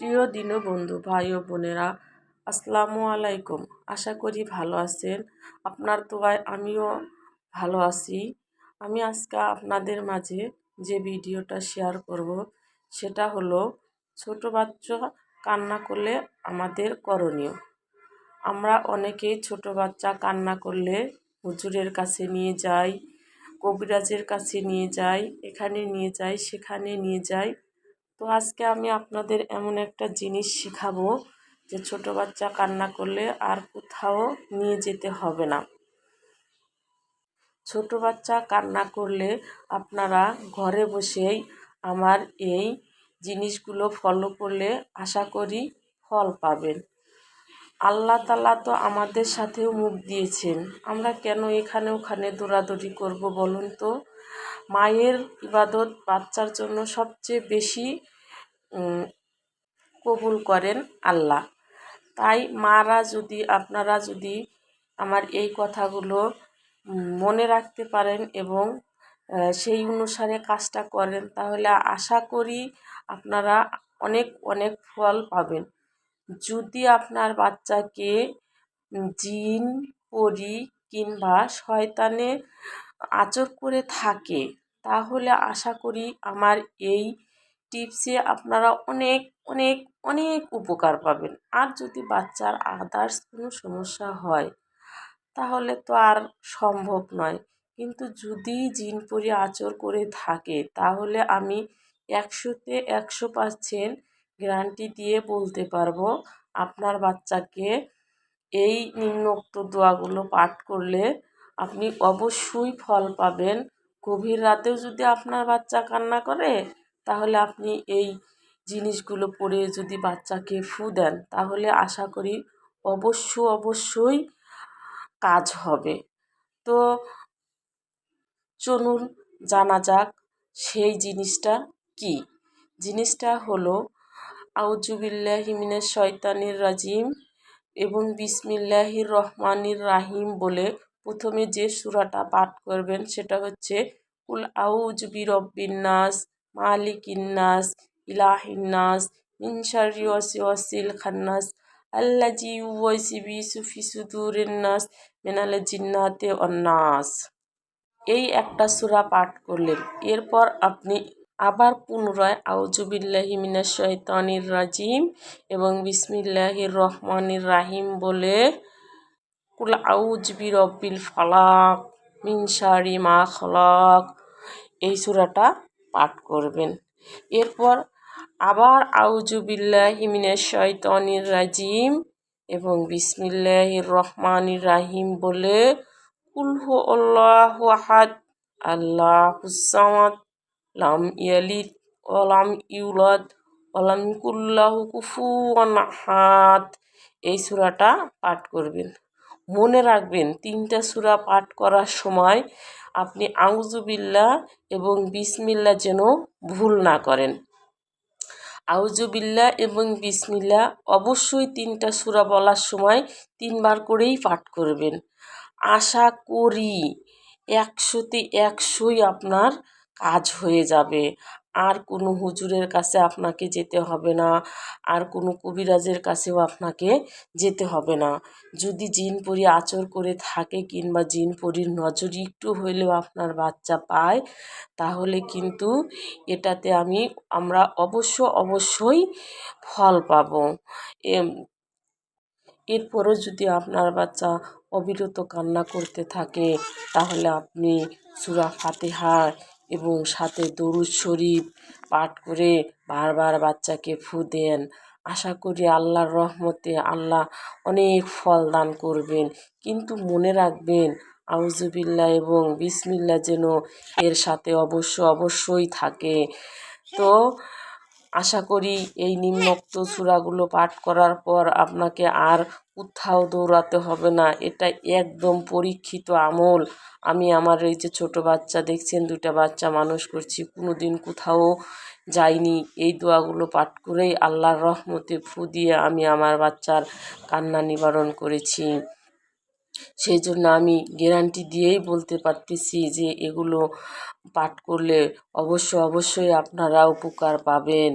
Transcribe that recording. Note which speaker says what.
Speaker 1: প্রিয় দীনবন্ধু ভাই ও বোনেরা, আসসালামু আলাইকুম। আশা করি ভালো আছেন। আপনার দোয়ায় আমিও ভালো আছি। আমি আজকে আপনাদের মাঝে যে ভিডিওটা শেয়ার করব, সেটা হলো ছোট বাচ্চা কান্না করলে আমাদের করণীয়। আমরা অনেকেই ছোট বাচ্চা কান্না করলে হুজুরের কাছে নিয়ে যাই, কবিরাজের কাছে নিয়ে যাই, এখানে নিয়ে যাই, সেখানে নিয়ে যাই। তো আজকে আমি আপনাদের এমন একটা জিনিস শেখাবো যে ছোট বাচ্চা কান্না করলে আর কোথাও নিয়ে যেতে হবে না। ছোট বাচ্চা কান্না করলে আপনারা ঘরে বসেই আমার এই জিনিসগুলো ফলো করলে আশা করি ফল পাবেন। আল্লাহ তালা তো আমাদের সাথেও মুখ দিয়েছেন। আমরা কেন এখানে ওখানে দৌড়াদৌড়ি করব বলুন তো? মায়ের ইবাদত বাচ্চার জন্য সবচেয়ে বেশি কবুল করেন আল্লাহ। তাই মারা যদি, আপনারা যদি আমার এই কথাগুলো মনে রাখতে পারেন এবং সেই অনুসারে কাজটা করেন, তাহলে আশা করি আপনারা অনেক অনেক ফল পাবেন। যদি আপনার বাচ্চাকে জিন, পরি কিংবা শয়তানে আচর করে থাকে, তাহলে আশা করি আমার এই টিপসে আপনারা অনেক অনেক অনেক উপকার পাবেন। আর যদি বাচ্চার আদার্স কোনো সমস্যা হয়, তাহলে তো আর সম্ভব নয়। কিন্তু যদি জিন পরি আচর করে থাকে, তাহলে আমি একশোতে একশো পার্সেন্ট গ্যারান্টি দিয়ে বলতে পারব, আপনার বাচ্চাকে এই নিম্নোক্ত দোয়াগুলো পাঠ করলে আপনি অবশ্যই ফল পাবেন। গভীর রাতেও যদি আপনার বাচ্চা কান্না করে তাহলে আপনি এই জিনিসগুলো পরে যদি বাচ্চাকে ফু দেন, তাহলে আশা করি অবশ্য অবশ্যই কাজ হবে। তো চলুন জানা যাক সেই জিনিসটা কি। জিনিসটা হলো আউজুবিল্লাহিমিনের শয়তানির রাজিম এবং বিসমিল্লাহির রহমানির রাহিম বলে প্রথমে যে সুরাটা পাঠ করবেন সেটা হচ্ছে, কুল আউজবি রব্বিন নাস মালিকিন নাস ইলাহিন নাস মিন শাররি ওয়াসওয়াসিল খান্নাস আল্লাজি ইউওয়াসি বিসুফি সুদুরিন নাস মিনাল জিন্নাতে অন্নাস এই একটা সূরা পাঠ করলেন। এরপর আপনি আবার পুনরায় আউজুবিল্লাহি মিনাশ শয়তানির রাজিম এবং বিসমিল্লাহির রহমানির রাহিম বলে, কুল আউজবি রব্বিল ফালাক মিন শারি মা খলাক। এই সূরাটা পাঠ করবেন। এরপর, আবার আউজুবিল্লাহি মিনাশ শয়তানির রাজিম এবং বিসমিল্লাহির রহমানির রাহিম বলে কুলহু আল্লাহু আহাদ আল্লাহুস সামাদ, লাম ইয়ালিদ ওলাম ইউলাদ ওলাম কুল্লাহু কুফুয়ান আহাদ। এই সুরাটা পাঠ করবেন। মনে রাখবেন, তিনটা সূরা পাঠ করার সময় আপনি আউজুবিল্লাহ এবং বিসমিল্লা যেন ভুল না করেন। আউজুবিল্লা এবং বিসমিল্লা অবশ্যই তিনটা সূরা বলার সময় তিনবার করেই পাঠ করবেন। আশা করি একশোতে একশোই আপনার কাজ হয়ে যাবে। আর কোনো হুজুরের কাছে আপনাকে যেতে হবে না, আর কোনো কবিরাজের কাছেও আপনাকে যেতে হবে না। যদি জিন পরি আচর করে থাকে কিংবা জিন পরির নজরই একটু হইলেও আপনার বাচ্চা পায়, তাহলে কিন্তু এটাতে আমি, আমরা অবশ্য অবশ্যই ফল পাবো। এরপরও যদি আপনার বাচ্চা অবিরত কান্না করতে থাকে, তাহলে আপনি সুরা ফাতেহা এবং সাথে দরুদ শরীফ পাঠ করে বারবার বাচ্চাকে ফু দেন। আশা করি আল্লাহর রহমতে আল্লাহ অনেক ফল দান করবেন। কিন্তু মনে রাখবেন আউজুবিল্লা এবং বিসমিল্লা যেন এর সাথে অবশ্য অবশ্যই থাকে। তো আশা করি এই নিম্নোক্ত সূরাগুলো পাঠ করার পর আপনাকে আর কোথাও দৌড়াতে হবে না। এটা একদম পরীক্ষিত আমল। আমি আমার এই যে ছোটো বাচ্চা দেখছেন দুটা বাচ্চা মানুষ করছি কোনো দিন কোথাও যাইনি। এই দোয়াগুলো পাঠ করেই আল্লাহর রহমতে ফু দিয়ে আমি আমার বাচ্চার কান্না নিবারণ করেছি। সেই জন্য আমি গ্যারান্টি দিয়েই বলতে পারতেছি যে এগুলো পাঠ করলে অবশ্য অবশ্যই আপনারা উপকার পাবেন।